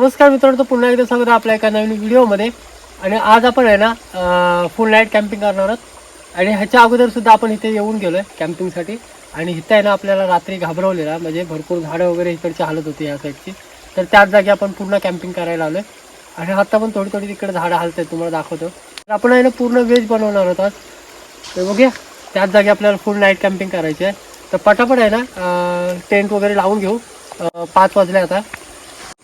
नमस्कार मित्रांनो पुन्हा एकदा स्वागत आपल्या एका नवीन व्हिडिओमध्ये. आणि आज आपण आहे ना फुल नाईट कॅम्पिंग करणार आहोत. आणि ह्याच्या अगोदर सुद्धा आपण इथे येऊन गेलो आहे कॅम्पिंगसाठी आणि इथं आहे ना आपल्याला रात्री घाबरवलेला म्हणजे भरपूर झाडं वगैरे इकडची हालत होती या साईडची तर त्याच जागी आपण पूर्ण कॅम्पिंग करायला आलो आणि आता पण थोडी थोडी तिकडे झाडं हालत आहेत तुम्हाला दाखवतो. तर आपण आहे ना पूर्ण वेज बनवणार आहोत आज. तर बघूया त्याच जागी आपल्याला फुल नाईट कॅम्पिंग करायची आहे तर पटापट आहे ना टेंट वगैरे लावून घेऊ. पाच वाजले आता.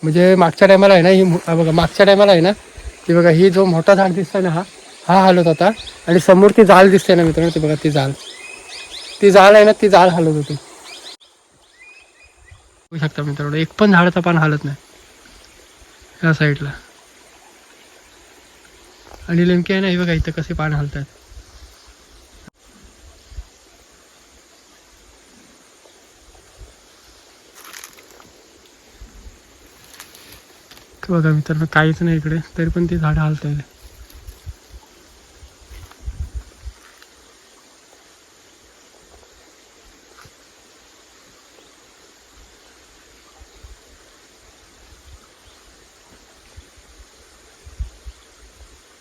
म्हणजे मागच्या टायमाला आहे ना ही बघा मागच्या टायमाला आहे ना ती बघा ही जो मोठा झाड दिसतोय ना हा हा हालत होता. आणि समोर ती जाळ दिसते ना मित्रांनो ती बघा ती जाळ ती जाळ आहे ना ती जाळ हलत होती. बघू शकता मित्रांनो एक पण झाडाचा पान हालत नाही. या साईडला आणि नेमके आहे ना हे बघा इथं कसे पान हलतात बघा मित्र काहीच नाही इकडे. तरी पण ती झाडं हालत आहे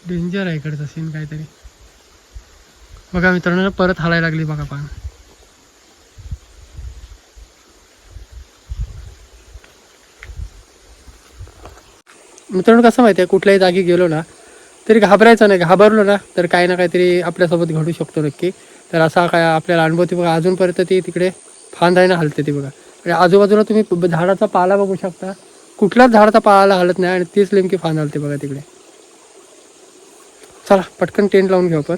डेंजर आहे इकडचा सीन काहीतरी. बघा मित्रांनो परत हालायला लागली बघा पान मित्रांनो कसं माहिती आहे कुठल्याही जागी गेलो ना तरी घाबरायचं नाही. घाबरलो ना तर काही ना काहीतरी आपल्यासोबत घडू शकतो नक्की. तर असा काय आपल्याला अनुभव ती बघा. अजूनपर्यंत ती तिकडे फांद आहे ना हलते ती बघा. आणि आजूबाजूला तुम्ही झाडाचा पाला बघू शकता. कुठलाच झाडाचा पाला हलत नाही आणि तीच नेमकी फांद हलते बघा तिकडे. चला पटकन टेंट लावून घेऊ आपण.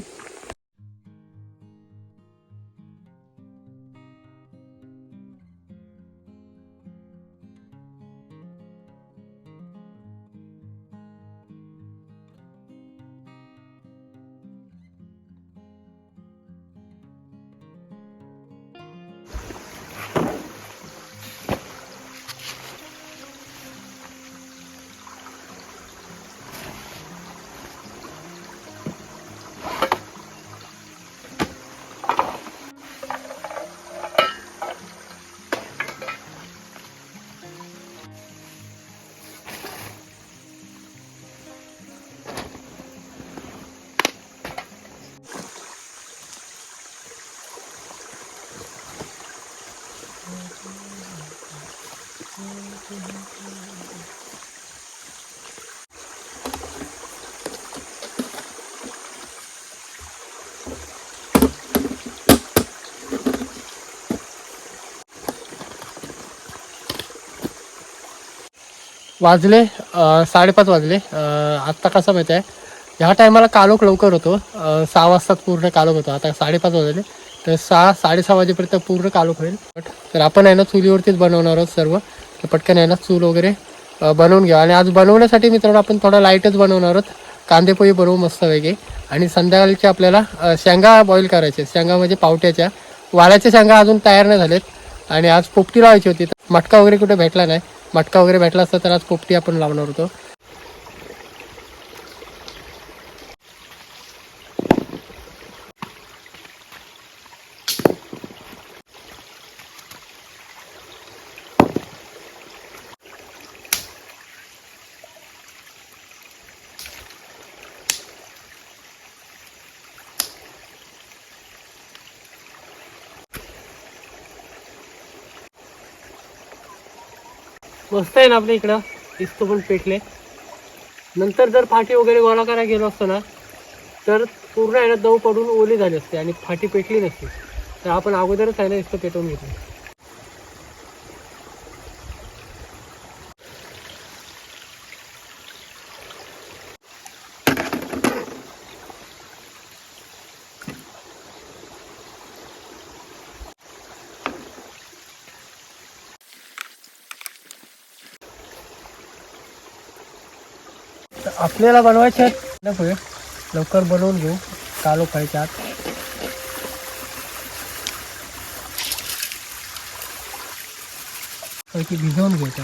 वाजले साडेपाच वाजले. आत्ता कसं माहिती आहे? ह्या टायमाला कालोख लवकर होतो. सहा वाजताच पूर्ण कालोख होतो. आता साडेपाच वाजले. तर सहा साडेसहा वाजेपर्यंत पूर्ण कालोख होईल. तर आपण आहे ना चुलीवरतीच बनवणार आहोत सर्व. तर पटकन आहे ना चूल वगैरे बनवून घ्या आणि आज बनवण्यासाठी मित्रांनो आपण थोडा लाईटच बनवणार आहोत. कांदेपोळी बनवू मस्त वेगळे आणि संध्याकाळची आपल्याला शेंगा बॉईल करायचे. शेंगा म्हणजे पावट्याच्या. वाळ्याच्या शेंगा अजून तयार नाही झालेत. आणि आज पोपटी लावायची होती. तर मटका वगैरे कुठे भेटला नाही. मटका वगैरे भेटला असता तर आज पोपटी आपण लावणार होतो. मस्त आहे ना आपल्या इकडं. इस्तो पण पेटले. नंतर जर फाटी वगैरे गोळा करायला गेलो असतो ना तर पूर्ण आहे ना दव पडून ओली झाली असते आणि फाटी पेटली नसते. तर आपण अगोदरच आहे ना इस्तो पेटवून घेतो आपल्याला बनवायचे आहेत. लवकर बनवून घेऊ. कालो खायच्या आत. पैकी भिजवून घ्यायचं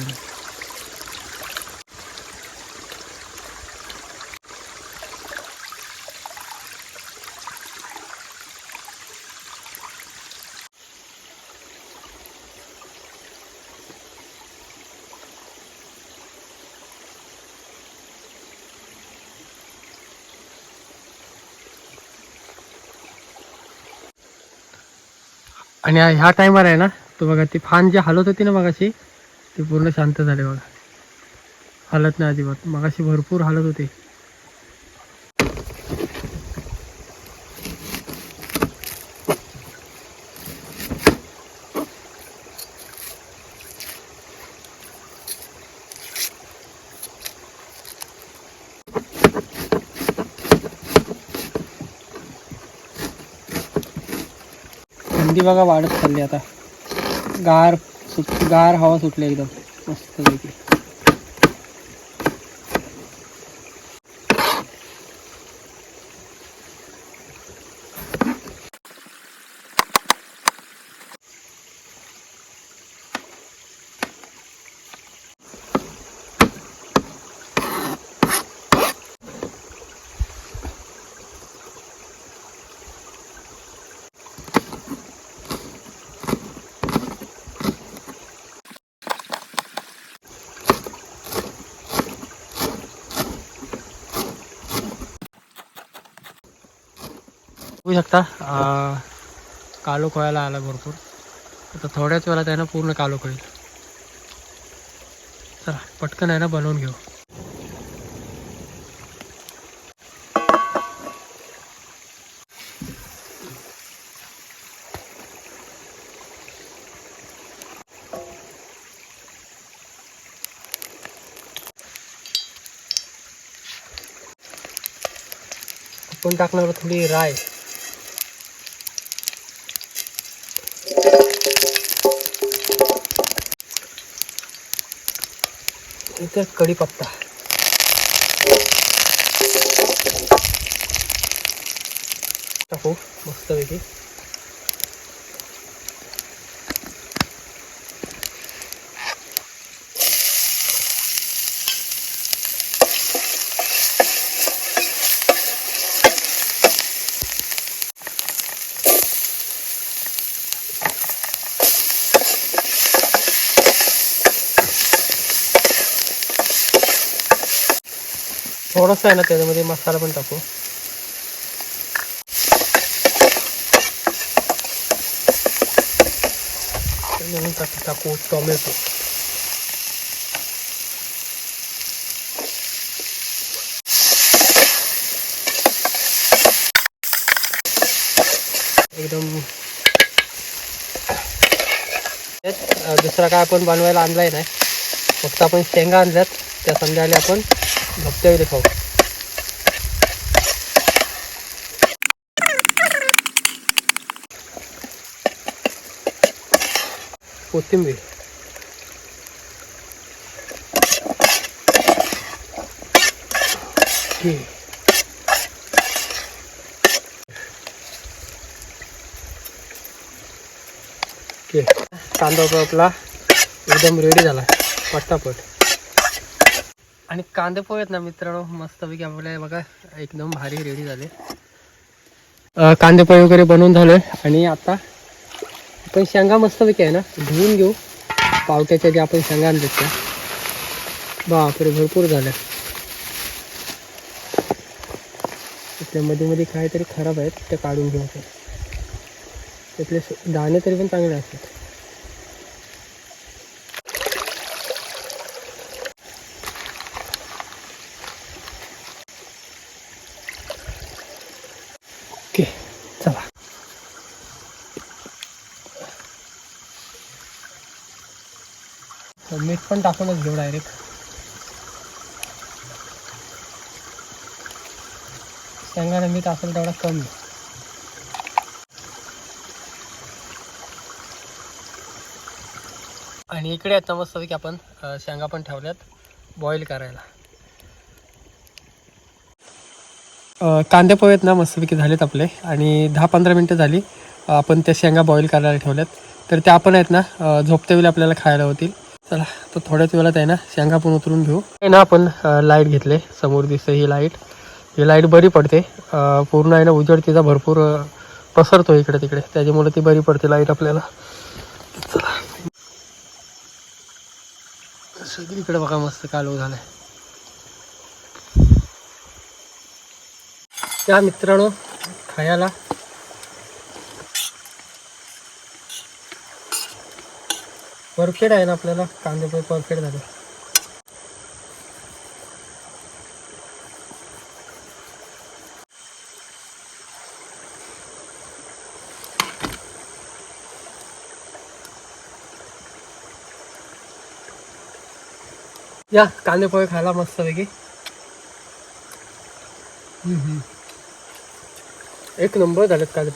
आणि ह्या टायमार आहे ना तो बघा ती फान जी हलत होती ना मगाशी ती पूर्ण शांत झाली बघा. हलत नाही अजिबात. मगाशी भरपूर हलत होती. बघा वाढत चालली आता. गार सुट गार हवा सुटली एकदम. मस्त पैकी. बघू शकता. अं, खोळायला आला भरपूर. आता थोड्याच वेळात आहे ना पूर्ण कालोख होईल चला पटकन आहे ना बनवून घेऊ. आपण टाकणार थोडी राय. इथे कढीपत्ता. टाकू मस्तपैकी. थोडंसं आहे ना त्याच्यामध्ये मसाला पण टाकू. टाकू टाकू टोमॅटो. एकदम दुसरा काय आपण बनवायला आणलाय नाही. फक्त आपण शेंगा आणल्यात त्या संध्याकाळी आपण भक्त्या वगैरे खाऊ कोथिंबीर. ठीक. ओके कांदा आपला एकदम रेडी झाला. पटापट. आणि कांदे पोहे आहेत ना मित्रांनो मस्तपैकी आपल्या बघा एकदम भारी रेडी झाले. कांदे पोहे वगैरे बनवून झाले. आणि आता आपण शेंगा मस्तपैकी आहे ना धुवून घेऊ. पावट्याच्या ज्या आपण शेंगा आणतात त्या. बापरे भरपूर झाल्या. त्या मध्ये मध्ये काहीतरी खराब आहेत त्या काढून घेऊ त्यातले दाणे तरी पण चांगले असतात. पण टाकूनच घेऊ डायरेक्ट शेंगाने मीठ असेल तेवढा कमी. आणि इकडे आता मस्तपैकी आपण शेंगा पण ठेवल्यात बॉईल करायला. कांदे पोहे आहेत ना मस्तपैकी झालेत आपले. आणि दहा पंधरा मिनटं झाली आपण त्या शेंगा बॉईल करायला ठेवल्यात. तर त्या आपण आहेत ना झोपते वेळी आपल्याला खायला होतील. चला तर थोड्याच वेळात आहे ना शेंगा पण उतरून घेऊ. आहे ना आपण लाइट घेतले. समोर दिसते ही लाइट ही लाइट बरी पडते. पूर्ण आहे ना उजेड तिचा भरपूर पसरतो इकडे तिकडे. त्याच्यामुळे ती बरी पडते लाइट आपल्याला. चला. सगळीकडे बघा मस्त कालव झालाय. त्या मित्रांनो खायला परफेक्ट आहे ना आपल्याला? पोहे परफेक्ट झाले. या, कांदे पोहे खायला मस्त पैकी एक नंबर झालेत कांदे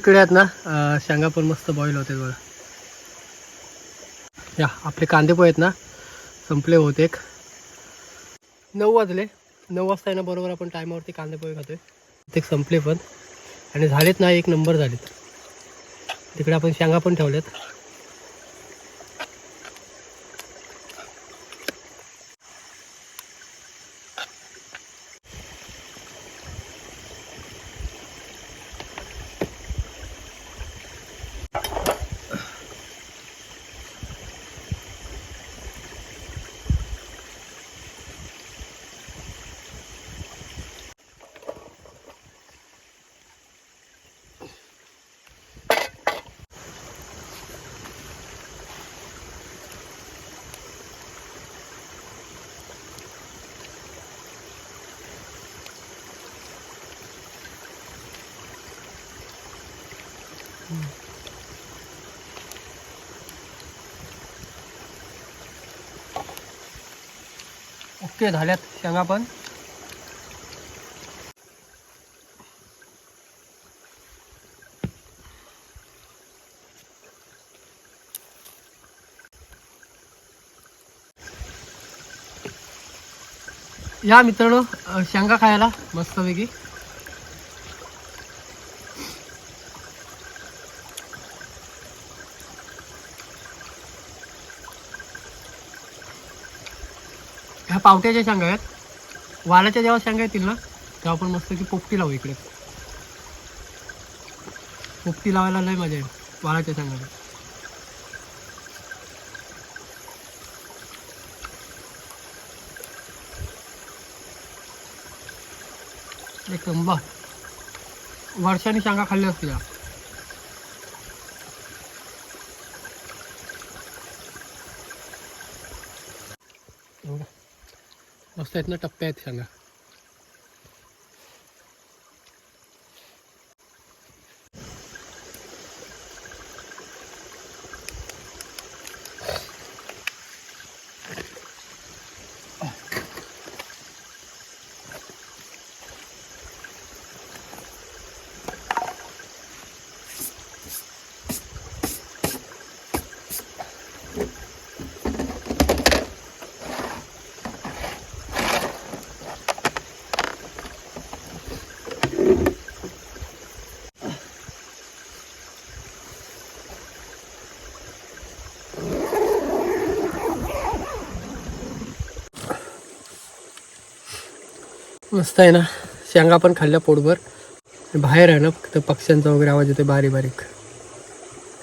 तिकडे आहेत ना शेंगा पण मस्त बॉईल होते बघा. या आपले कांदे पोहे आहेत ना संपले होते एक नऊ वाजले नऊ वाजता आहे ना बरोबर आपण टायमावरती कांदे पोहे खातोय. ते संपले पण. आणि झालेत ना एक नंबर झालेत. तिकडे आपण शेंगा पण ठेवल्यात. ओके झाल्यात शेंगा पण. या मित्रांनो शेंगा खायला मस्तपैकी पावट्याच्या शेंगा आहेत वालाच्या जेव्हा शेंगा येतील ना तेव्हा आपण मस्त की पोपटी लावू इकडे. पोपटी लावायला लय मजा येईल वालाच्या शेंगा एक नंबर वर्षाने शेंगा खाल्ल्या असतील मस्त आहेत ना टप्प्या आहेत शेंगा मस्त आहे ना. शेंगा पण खाल्ल्या पोटभर. बाहेर आहे ना फक्त पक्ष्यांचा वगैरे आवाज येतो बारीक बारीक.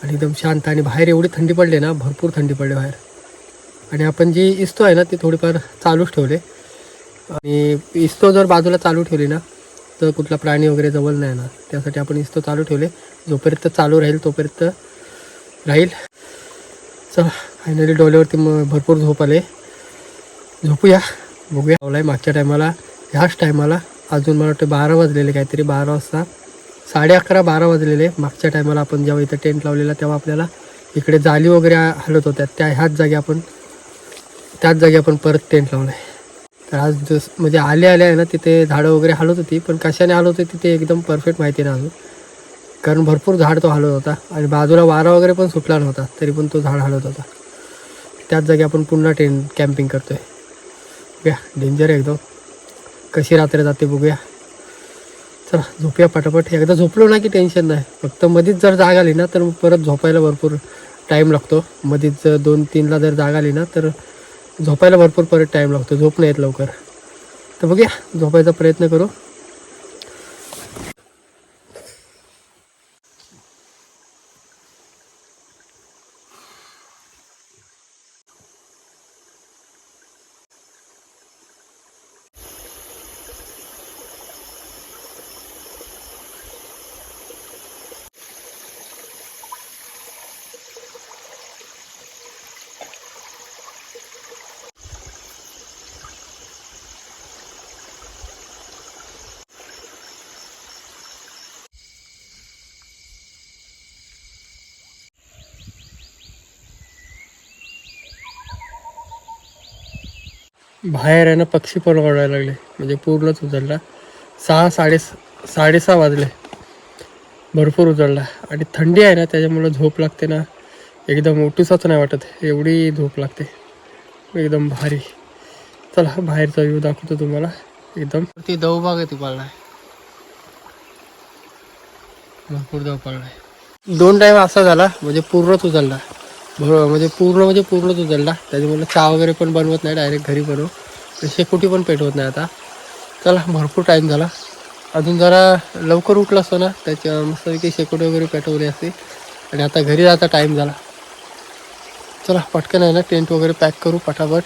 आणि एकदम शांत आणि बाहेर एवढी थंडी पडली ना भरपूर थंडी पडली बाहेर. आणि आपण जी इस्तो आहे ना ते थोडीफार चालूच ठेवले. आणि इस्तो जर बाजूला चालू ठेवली ना तर कुठला प्राणी वगैरे जवळ नाही ना त्यासाठी आपण इस्तो चालू ठेवले. जोपर्यंत चालू राहील तोपर्यंत राहील. चला फायनली डोल्यावरती मग भरपूर झोप आले. झोपूया. बघूया. आहे मागच्या टायमाला ह्याच टायमाला अजून मला वाटतं बारा वाजलेले काहीतरी बारा वाजता साडे अकरा बारा वाजलेले. मागच्या टायमाला आपण जेव्हा इथं टेंट लावलेला तेव्हा आपल्याला इकडे जाली वगैरे हलत होत्या. त्या ह्याच जागी आपण त्याच जागी आपण परत टेंट लावलाय. तर आज जस म्हणजे आले आले आहे ना तिथे झाडं वगैरे हलत होती पण कशाने हलत होती तिथे एकदम परफेक्ट माहिती नाही अजून. कारण भरपूर झाड तो हलत होता आणि बाजूला वारा वगैरे पण सुटला नव्हता तरी पण तो झाड हलत होता. त्याच जागी आपण पुन्हा टेंट कॅम्पिंग करतोय. बघूया डेंजर आहे एकदम. कशी रात्र जाते बघूया. चला झोपूया पटापट. एकदा झोपलो ना की टेन्शन नाही. फक्त मध्येच जर जाग आली ना तर मग परत झोपायला भरपूर टाईम लागतो. मध्येच जर दोन तीनला जर जाग आली ना तर झोपायला भरपूर परत टाईम लागतो. झोप नाही येत लवकर. तर बघूया झोपायचा प्रयत्न करू. बाहेर आहे ना पक्षी पण ओरडायला लागले. म्हणजे पूर्णच उजळला. सहा साडे साडेसहा वाजले. भरपूर उजळला. आणि थंडी आहे ना त्याच्यामुळं झोप लागते ना एकदम उठूसाच नाही वाटत. एवढी झोप लागते. एकदम भारी. चला बाहेरचा व्ह्यू दाखवतो तुम्हाला. एकदम. ती दव बाग आहे ती पडलाय भरपूर दव पडलाय दोन टाईम असा झाला म्हणजे पूर्णच उचलला म्हणजे पूर्ण म्हणजे पूर्णच ना त्याच्यामुळे चहा वगैरे पण बनवत नाही डायरेक्ट घरी बनव. शेकोटी पण पेटवत नाही आता. चला भरपूर टाईम झाला. अजून जरा लवकर उठलं असतो ना त्याच्या मस्तपैकी शेकोटी वगैरे पेटवली असते. आणि आता घरी जाता टाईम झाला. चला पटकन आहे ना टेंट वगैरे पॅक करू पटापट.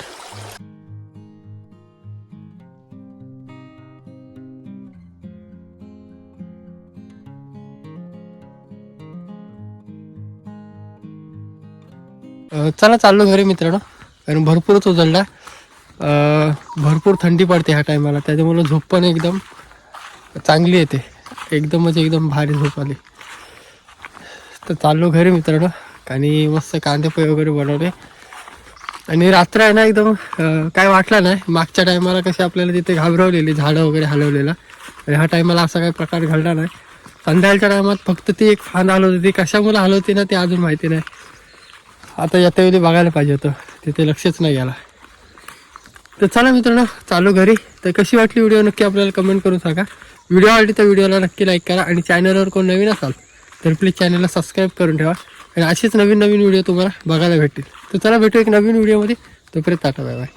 चला चाललो घरी मित्रांनो. कारण भरपूरच उजळला. भरपूर थंडी पडते ह्या टायमाला त्याच्यामुळे झोप पण एकदम चांगली येते. एकदम म्हणजे एकदम भारी झोप आली. तर चाललो घरी मित्रांनो. आणि मस्त कांदे पोहे वगैरे बनवले. आणि रात्र आहे ना एकदम काय वाटलं नाही. मागच्या टायमाला कशी आपल्याला तिथे घाबरवलेली झाडं वगैरे हलवलेला. आणि ह्या टायमाला असा काही प्रकार घडला नाही. संध्याकाळच्या टायमात फक्त ती एक फान हलवते ती कशामुळे हलवते ना ते अजून माहिती नाही. आता येत्या वेळी बघायला पाहिजे होतं. तिथे लक्षच नाही याला तर चला मित्रांनो चालू घरी. तर कशी वाटली व्हिडिओ नक्की आपल्याला कमेंट करून सांगा. व्हिडिओ आवडली तर व्हिडिओला नक्की लाईक करा आणि चॅनलवर कोण नवीन असाल तर प्लीज चॅनलला सबस्क्राईब करून ठेवा. आणि असेच नवीन नवीन व्हिडिओ तुम्हाला बघायला भेटतील. तर चला भेटू एक नवीन व्हिडिओमध्ये. तोपर्यंत टाटा बाय बाय